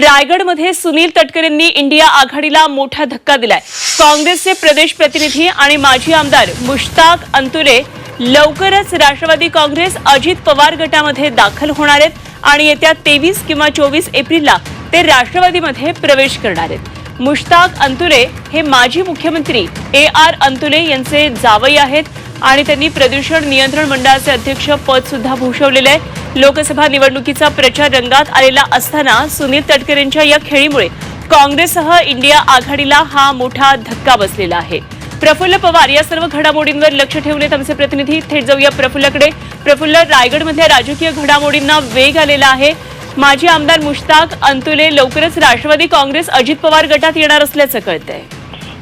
रायगडमध्ये सुनील तटकरेंनी इंडिया आघाडीला मोठा धक्का दिलाय. काँग्रेसचे प्रदेश प्रतिनिधी आणि माजी आमदार मुश्ताक अंतुले लवकरच राष्ट्रवादी काँग्रेस अजित पवार गटामध्ये दाखल होणार आहेत आणि येत्या तेवीस किंवा चोवीस एप्रिलला ते राष्ट्रवादीमध्ये प्रवेश करणार आहेत. मुश्ताक अंतुरे हे माजी मुख्यमंत्री ए आर अंतुले यांचे जावई आहेत. आणि त्यांनी प्रदूषण नियंत्रण मंडळाचे अध्यक्ष पद सुद्धा भूषवलेले आहे. लोकसभा निवडणुकीचा प्रचार रंगात आलेला असताना सुनील तटकरेंच्या या खेळीमुळे काँग्रेससह इंडिया आघाडीला हा मोठा धक्का बसलेला आहे. प्रफुल्ल पवार या सर्व घडामोडींवर लक्ष ठेवलेत आमचे प्रतिनिधी थेट जाऊया प्रफुल्लकडे. प्रफुल्ल रायगडमधल्या राजकीय घडामोडींना वेग आलेला आहे. माजी आमदार मुश्ताक अंतुले लवकरच राष्ट्रवादी काँग्रेस अजित पवार गटात येणार असल्याचं कळतंय.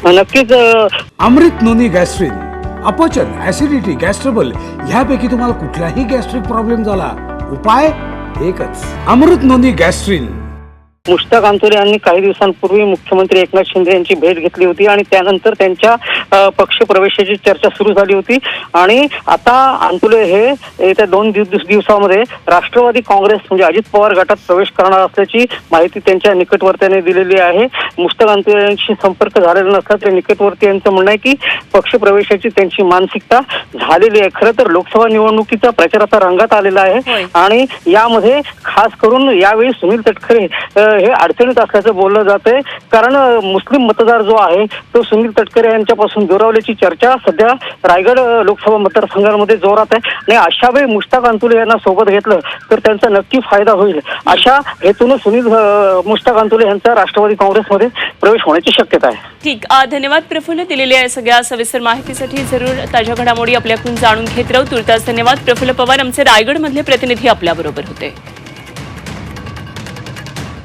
नक्कीच अमृत नोनी गॅस्ट्रिन अपचन ऍसिडिटी गॅस्ट्रबल ह्यापैकी तुम्हाला कुठलाही गॅस्ट्रिक प्रॉब्लेम झाला. उपाय एकच. अमृत नोंदी गॅस्ट्रिन. मुश्ताक अंतुले यांनी काही दिवसांपूर्वी मुख्यमंत्री एकनाथ शिंदे यांची भेट घेतली होती आणि त्यानंतर त्यांच्या पक्ष प्रवेशाची चर्चा सुरू झाली होती. आणि आता अंतुले हे येत्या दोन दिव- दिवस- दिवसामध्ये राष्ट्रवादी काँग्रेस म्हणजे अजित पवार गटात प्रवेश करणार असल्याची माहिती त्यांच्या निकटवर्त्याने दिलेली आहे. मुश्ताक अंतुले यांशी संपर्क झालेला नसला तरी निकटवर्ती यांचं म्हणणं आहे की पक्ष प्रवेशाची त्यांची मानसिकता झालेली आहे. खरं तर लोकसभा निवडणुकीचा प्रचाराचा रंगात आलेला. आहे. आणि यामध्ये खास करून यावेळी सुनील तटकरे हे अडचणीत असल्याचं बोललं जातंय. कारण मुस्लिम मतदार जो आहे तो सुनील तटकरे यांच्यापासून दुरावल्याची चर्चा सध्या रायगड लोकसभा मतदारसंघामध्ये जोरात आहे. आणि अशा वेळी मुश्ताक अंतुले यांना सोबत घेतलं तर त्यांचा नक्की फायदा होईल. अशा हेतून सुनील मुश्ताक अंतुले यांचा राष्ट्रवादी काँग्रेसमध्ये प्रवेश होण्याची शक्यता आहे. ठीक धन्यवाद प्रफुल्ल दिलेली आहे सगळ्या सविस्तर माहितीसाठी. जरूर ताज्या घडामोडी आपल्याकडून जाणून घेत राहू. तुर्तास धन्यवाद प्रफुल्ल पवार आमचे रायगडमधले प्रतिनिधी आपल्याबरोबर होते.